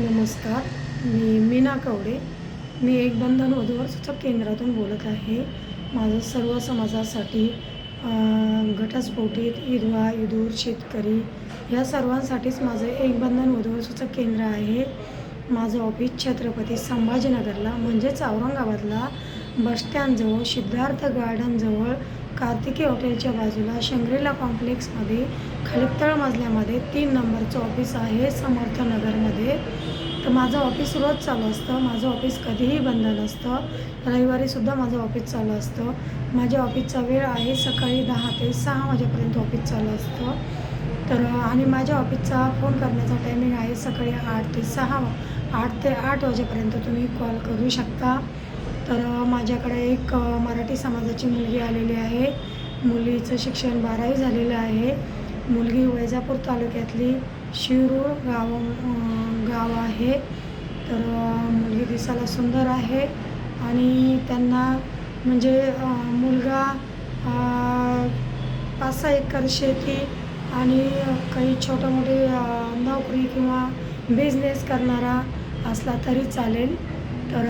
नमस्कार मी मीना कवडे. मी एक बंधन वधूवर केंद्रातून बोलत आहे. माझं सर्व समाजासाठी घटस्फोटीत विधवा विदूर शेतकरी या सर्वांसाठीच माझं एक बंधन वधूवर केंद्र आहे. माझं ऑफिस छत्रपती संभाजीनगरला म्हणजेच औरंगाबादला बस स्टँडजवळ सिद्धार्थ गार्डनजवळ कार्तिकी हॉटेलच्या बाजूला शंग्रीला कॉम्प्लेक्समध्ये खाली मजल्यामध्ये तीन नंबरचं ऑफिस आहे समर्थ नगरमध्ये. तर माझं ऑफिस रोज चालू असतं. माझं ऑफिस कधीही बंद नसतं. रविवारीसुद्धा माझं ऑफिस चालू असतं. माझ्या ऑफिसचा वेळ आहे सकाळी दहा ते सहा वाजेपर्यंत ऑफिस चालू असतं. तर आणि माझ्या ऑफिसचा फोन करण्याचा टायमिंग आहे सकाळी आठ ते सहा आठ ते आठ वाजेपर्यंत तुम्ही कॉल करू शकता. तर माझ्याकडे एक मराठी समाजाची मुलगी आलेली आहे. मुलीचं शिक्षण बारावी झालेलं आहे. मुलगी वैजापूर तालुक्यातली शिरूर गाव गाव आहे. तर मुलगी दिसायला सुंदर आहे आणि त्यांना म्हणजे मुलगा पाच सहा एकर शेती आणि काही छोटं मोठे नोकरी किंवा बिझनेस करणारा असला तरी चालेल. तर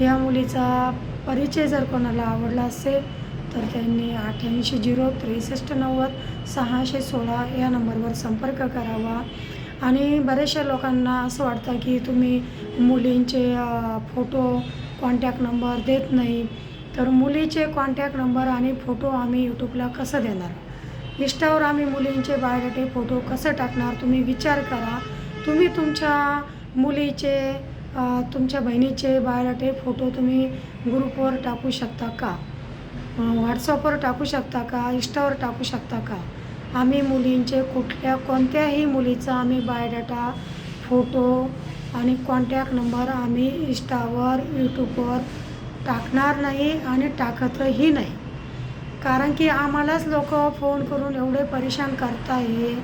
या मुलीचा परिचय जर कोणाला आवडला असेल तर त्यांनी अठ्ठ्याऐंशी झिरो त्रेसष्ट नव्वद सहाशे सोळा या नंबरवर संपर्क करावा. आणि बऱ्याचशा लोकांना असं वाटतं की तुम्ही मुलींचे फोटो कॉन्टॅक्ट नंबर देत नाही. तर मुलीचे कॉन्टॅक्ट नंबर आणि फोटो आम्ही यूट्यूबला कसं देणार? इष्टावर आम्ही मुलींचे बायोडेटे फोटो कसं टाकणार? तुम्ही विचार करा. तुम्ही तुमच्या मुलीचे तुमच्या बहिणीचे बायोडाटे फोटो तुम्ही ग्रुपवर टाकू शकता का? व्हॉट्सअपवर टाकू शकता का? इष्टावर टाकू शकता का? आम्ही मुलींचे कुठल्या कोणत्याही मुलीचा आम्ही बायोडाटा फोटो आणि कॉन्टॅक्ट नंबर आम्ही इष्टावर यूट्यूबवर टाकणार नाही आणि टाकतही नाही. कारण की आम्हालाच लोक फोन करून एवढे परेशान करताय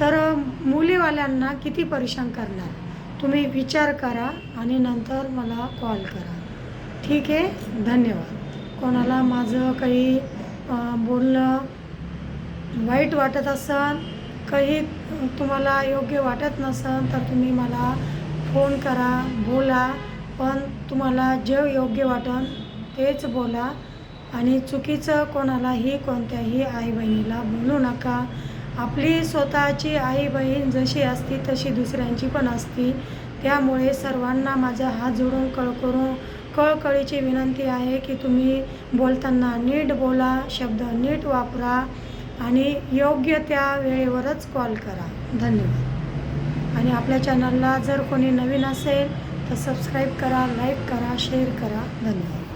तर मुलीवाल्यांना किती परेशान करणार? तुम्ही विचार करा आणि नंतर मला कॉल करा. ठीक आहे? धन्यवाद. कोणाला माझं काही बोलणं वाईट वाटत असेल काही तुम्हाला योग्य वाटत नसेल तर तुम्ही मला फोन करा बोला. पण तुम्हाला जे योग्य वाटेल तेच बोला. आणि चुकीचं कोणालाही कोणत्याही आई बहिणीला बोलू नका. आपली स्वतःची आई बहीण जशी असती तशी दुसऱ्यांची पण असती. त्यामुळे सर्वांना माझा हात जोडून कळ करून कळकळीची विनंती आहे की तुम्ही बोलताना नीट बोला शब्द नीट वापरा आणि योग्य त्या वेळेवरच कॉल करा. धन्यवाद. आणि आपल्या चॅनलला जर कोणी नवीन असेल तर सबस्क्राईब करा लाईक करा शेअर करा. धन्यवाद.